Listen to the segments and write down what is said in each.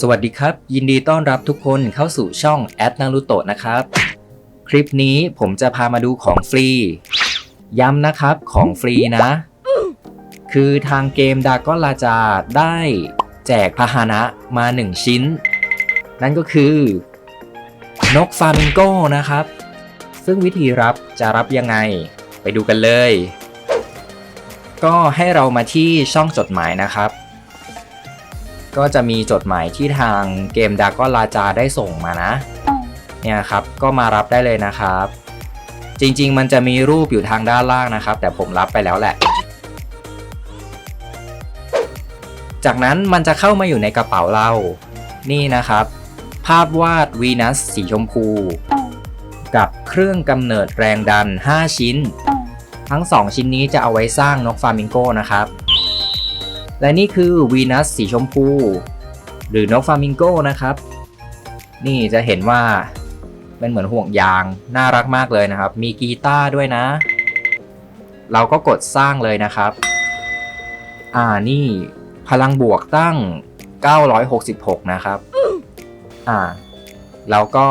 สวัสดีครับ ยินดีต้อนรับทุกคนเข้าสู่ช่องแอดนารุโตะนะครับ คลิปนี้ผมจะพามาดูของฟรี ย้ำนะครับของฟรีนะ คือทางเกมดากอนลาจาได้แจกพาหนะมา 1 ชิ้น นั่นก็คือ นกฟามิงโก้นะครับ ซึ่งวิธีรับจะรับยังไง ไปดูกันเลย ก็ให้เรามาที่ช่องจดหมายนะครับ ก็จะมีจดหมายที่ทางเกมดากอนลาจาได้ส่งมานะ เนี่ยครับก็มารับได้เลยนะครับ จริงๆ มันจะมีรูปอยู่ทางด้านล่างนะครับ แต่ผมรับไปแล้วแหละ จากนั้นมันจะเข้ามาอยู่ในกระเป๋าเรา นี่นะครับ ภาพวาดวีนัสสีชมพู กับเครื่องกำเนิดแรงดัน 5 ชิ้น ทั้ง 2 ชิ้นนี้จะเอาไว้สร้างนกฟามิงโก้นะครับ และนี่คือวีนัสสีชมพู หรือนกฟามิงโก้นะครับ นี่จะเห็นว่าเป็นเหมือนห่วงยางน่ารักมากเลยนะครับ มีกีตาร์ด้วยนะ เราก็กดสร้างเลยนะครับ อ่านี่พลังบวกตั้ง 966 นะครับ อ่า เราก็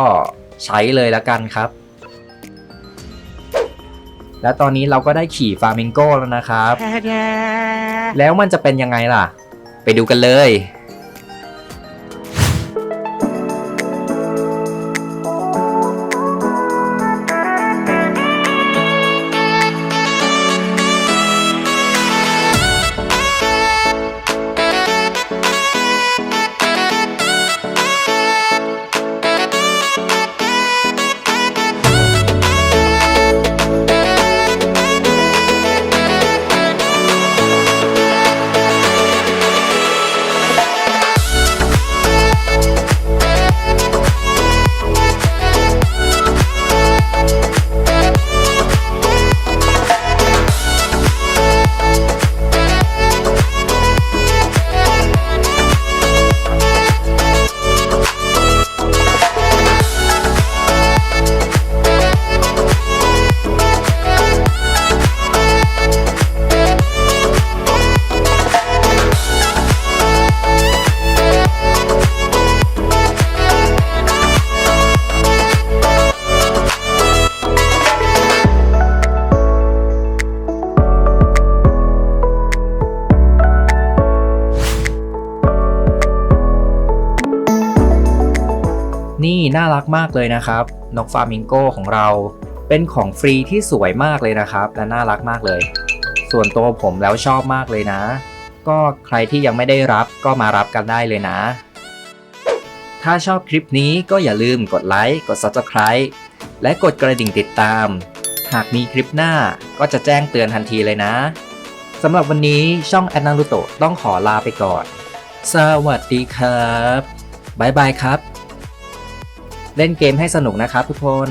ใช้เลยแล้วกันครับ และตอนนี้เราก็ได้ขี่ฟามิงโก้แล้วนะครับ แล้วมันจะเป็นยังไงล่ะ ไปดูกันเลย นี่น่ารักมากเลยนะครับนกฟามิงโกของเรา เป็นของฟรีที่สวยมากเลยนะครับ และน่ารักมากเลย ส่วนตัวผมแล้วชอบมากเลยนะ ก็ใครที่ยังไม่ได้รับก็มารับกันได้เลยนะ ถ้าชอบคลิปนี้ก็อย่าลืมกดไลค์กด Subscribe และกดกระดิ่งติดตาม หากมีคลิปหน้าก็จะแจ้งเตือนทันทีเลยนะสำหรับวันนี้ช่องแอนนารุโตต้องขอลาไปก่อน สวัสดีครับ บ๊ายบายครับ เล่นเกมให้สนุกนะครับทุกคน